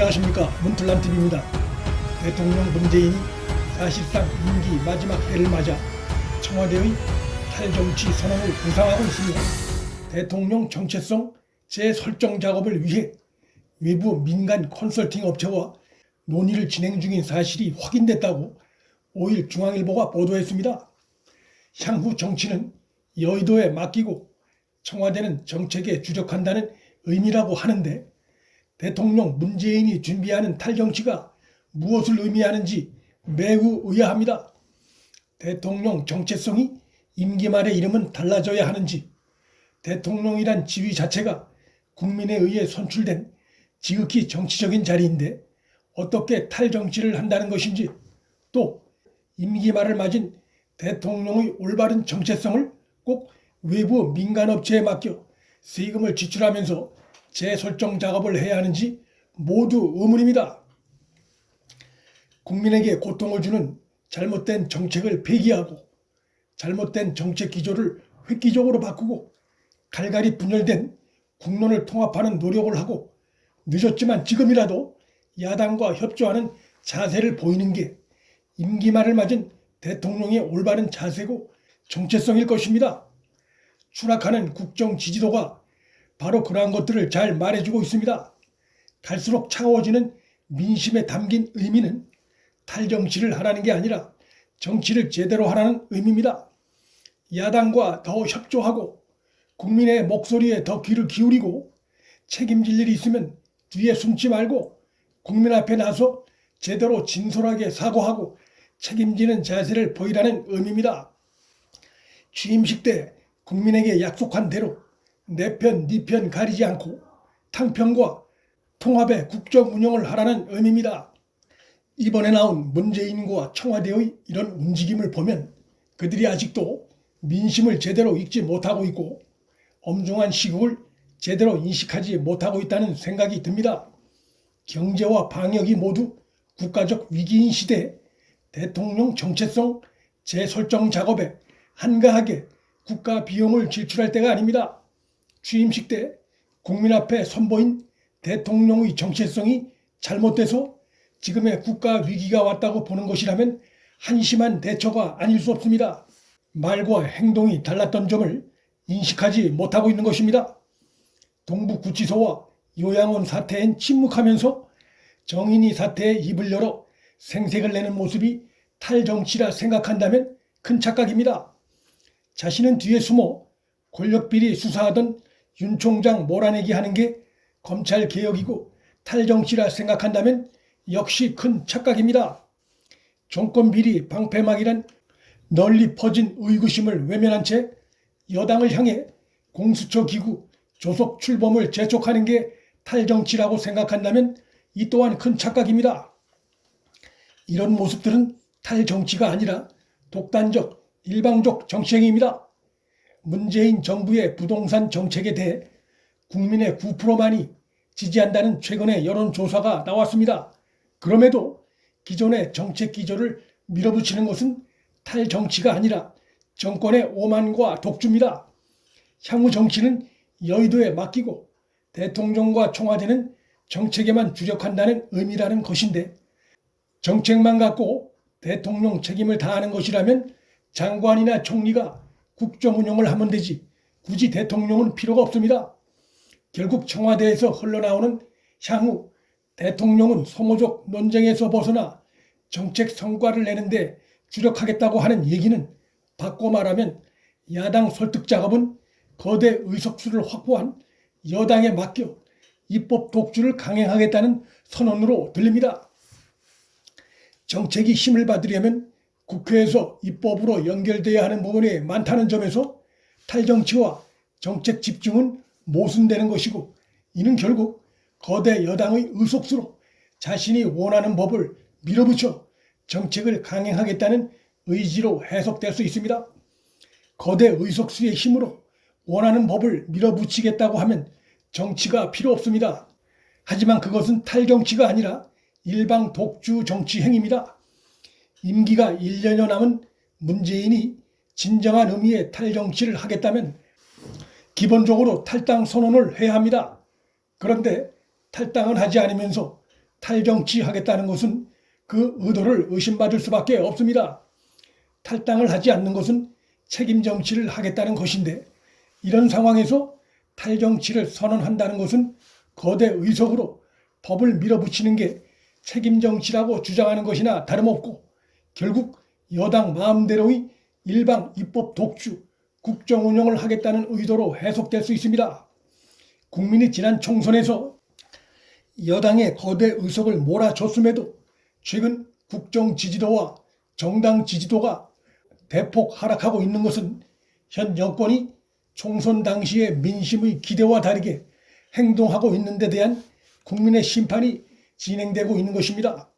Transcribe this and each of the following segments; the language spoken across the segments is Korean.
안녕하십니까 문틀남TV입니다. 대통령 문재인이 사실상 임기 마지막 해를 맞아 청와대의 탈정치 선언을 구상하고 있습니다. 대통령 정체성 재설정 작업을 위해 외부 민간 컨설팅 업체와 논의를 진행 중인 사실이 확인됐다고 5일 중앙일보가 보도했습니다. 향후 정치는 여의도에 맡기고 청와대는 정책에 주력한다는 의미라고 하는데 대통령 문재인이 준비하는 탈정치가 무엇을 의미하는지 매우 의아합니다. 대통령 정체성이 임기 말의 이름은 달라져야 하는지 대통령이란 지위 자체가 국민에 의해 선출된 지극히 정치적인 자리인데 어떻게 탈정치를 한다는 것인지 또 임기 말을 맞은 대통령의 올바른 정체성을 꼭 외부 민간업체에 맡겨 세금을 지출하면서 재설정 작업을 해야 하는지 모두 의문입니다. 국민에게 고통을 주는 잘못된 정책을 폐기하고 잘못된 정책 기조를 획기적으로 바꾸고 갈갈이 분열된 국론을 통합하는 노력을 하고 늦었지만 지금이라도 야당과 협조하는 자세를 보이는 게 임기 말을 맞은 대통령의 올바른 자세고 정체성일 것입니다. 추락하는 국정 지지도가 바로 그러한 것들을 잘 말해주고 있습니다. 갈수록 차가워지는 민심에 담긴 의미는 탈정치를 하라는 게 아니라 정치를 제대로 하라는 의미입니다. 야당과 더 협조하고 국민의 목소리에 더 귀를 기울이고 책임질 일이 있으면 뒤에 숨지 말고 국민 앞에 나서 제대로 진솔하게 사과하고 책임지는 자세를 보이라는 의미입니다. 취임식 때 국민에게 약속한 대로 내 편, 네편 가리지 않고 탕평과 통합의 국정 운영을 하라는 의미입니다. 이번에 나온 문재인과 청와대의 이런 움직임을 보면 그들이 아직도 민심을 제대로 읽지 못하고 있고 엄중한 시국을 제대로 인식하지 못하고 있다는 생각이 듭니다. 경제와 방역이 모두 국가적 위기인 시대에 대통령 정체성 재설정 작업에 한가하게 국가 비용을 지출할 때가 아닙니다. 취임식 때 국민 앞에 선보인 대통령의 정체성이 잘못돼서 지금의 국가 위기가 왔다고 보는 것이라면 한심한 대처가 아닐 수 없습니다. 말과 행동이 달랐던 점을 인식하지 못하고 있는 것입니다. 동북구치소와 요양원 사태엔 침묵하면서 정인이 사태에 입을 열어 생색을 내는 모습이 탈정치라 생각한다면 큰 착각입니다. 자신은 뒤에 숨어 권력비리 수사하던 윤 총장 몰아내기 하는 게 검찰 개혁이고 탈정치라 생각한다면 역시 큰 착각입니다. 정권 비리 방패막이란 널리 퍼진 의구심을 외면한 채 여당을 향해 공수처 기구 조속 출범을 재촉하는 게 탈정치라고 생각한다면 이 또한 큰 착각입니다. 이런 모습들은 탈정치가 아니라 독단적 일방적 정치행위입니다. 문재인 정부의 부동산 정책에 대해 국민의 9%만이 지지한다는 최근의 여론조사가 나왔습니다. 그럼에도 기존의 정책 기조를 밀어붙이는 것은 탈정치가 아니라 정권의 오만과 독주입니다. 향후 정치는 여의도에 맡기고 대통령과 청와대는 정책에만 주력한다는 의미라는 것인데 정책만 갖고 대통령 책임을 다하는 것이라면 장관이나 총리가 국정 운영을 하면 되지 굳이 대통령은 필요가 없습니다. 결국 청와대에서 흘러나오는 향후 대통령은 소모적 논쟁에서 벗어나 정책 성과를 내는데 주력하겠다고 하는 얘기는 바꿔 말하면 야당 설득 작업은 거대 의석수를 확보한 여당에 맡겨 입법 독주를 강행하겠다는 선언으로 들립니다. 정책이 힘을 받으려면 국회에서 입법으로 연결돼야 하는 부분이 많다는 점에서 탈정치와 정책 집중은 모순되는 것이고 이는 결국 거대 여당의 의속수로 자신이 원하는 법을 밀어붙여 정책을 강행하겠다는 의지로 해석될 수 있습니다. 거대 의석수의 힘으로 원하는 법을 밀어붙이겠다고 하면 정치가 필요 없습니다. 하지만 그것은 탈정치가 아니라 일방 독주 정치 행위입니다. 임기가 1년여 남은 문재인이 진정한 의미의 탈정치를 하겠다면 기본적으로 탈당 선언을 해야 합니다. 그런데 탈당은 하지 않으면서 탈정치 하겠다는 것은 그 의도를 의심받을 수밖에 없습니다. 탈당을 하지 않는 것은 책임 정치를 하겠다는 것인데 이런 상황에서 탈정치를 선언한다는 것은 거대 의석으로 법을 밀어붙이는 게 책임 정치라고 주장하는 것이나 다름없고 결국 여당 마음대로의 일방 입법 독주, 국정 운영을 하겠다는 의도로 해석될 수 있습니다. 국민이 지난 총선에서 여당의 거대 의석을 몰아줬음에도 최근 국정 지지도와 정당 지지도가 대폭 하락하고 있는 것은 현 여권이 총선 당시의 민심의 기대와 다르게 행동하고 있는 데 대한 국민의 심판이 진행되고 있는 것입니다.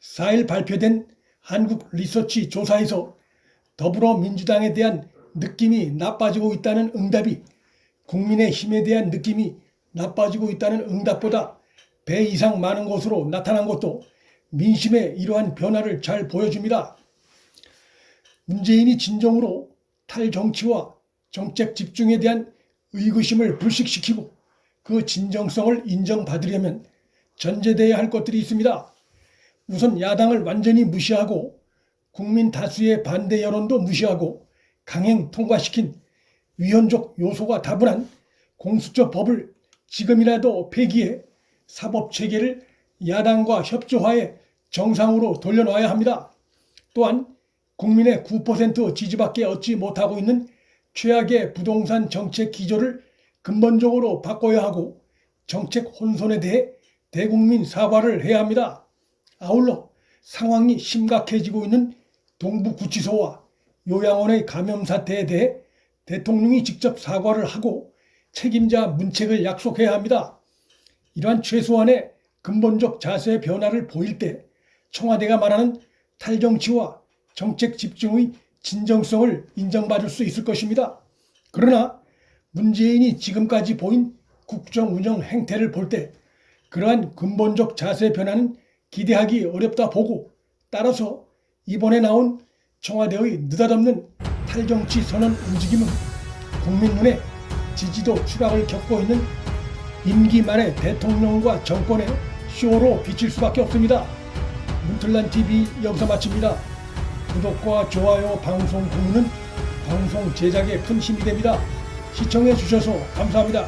4일 발표된 한국 리서치 조사에서 더불어민주당에 대한 느낌이 나빠지고 있다는 응답이 국민의 힘에 대한 느낌이 나빠지고 있다는 응답보다 배 이상 많은 것으로 나타난 것도 민심의 이러한 변화를 잘 보여줍니다. 문재인이 진정으로 탈정치와 정책 집중에 대한 의구심을 불식시키고 그 진정성을 인정받으려면 전제돼야 할 것들이 있습니다. 우선 야당을 완전히 무시하고 국민 다수의 반대 여론도 무시하고 강행 통과시킨 위헌적 요소가 다분한 공수처 법을 지금이라도 폐기해 사법 체계를 야당과 협조하에 정상으로 돌려놔야 합니다. 또한 국민의 9% 지지밖에 얻지 못하고 있는 최악의 부동산 정책 기조를 근본적으로 바꿔야 하고 정책 혼선에 대해 대국민 사과를 해야 합니다. 아울러 상황이 심각해지고 있는 동부구치소와 요양원의 감염 사태에 대해 대통령이 직접 사과를 하고 책임자 문책을 약속해야 합니다. 이러한 최소한의 근본적 자세 변화를 보일 때 청와대가 말하는 탈정치와 정책 집중의 진정성을 인정받을 수 있을 것입니다. 그러나 문재인이 지금까지 보인 국정 운영 행태를 볼 때 그러한 근본적 자세 변화는 기대하기 어렵다 보고 따라서 이번에 나온 청와대의 느닷없는 탈정치 선언 움직임은 국민 눈에 지지도 추락을 겪고 있는 임기 말의 대통령과 정권의 쇼로 비칠 수밖에 없습니다. 문틀란 TV 여기서 마칩니다. 구독과 좋아요, 방송 공유는 방송 제작에 큰 힘이 됩니다. 시청해 주셔서 감사합니다.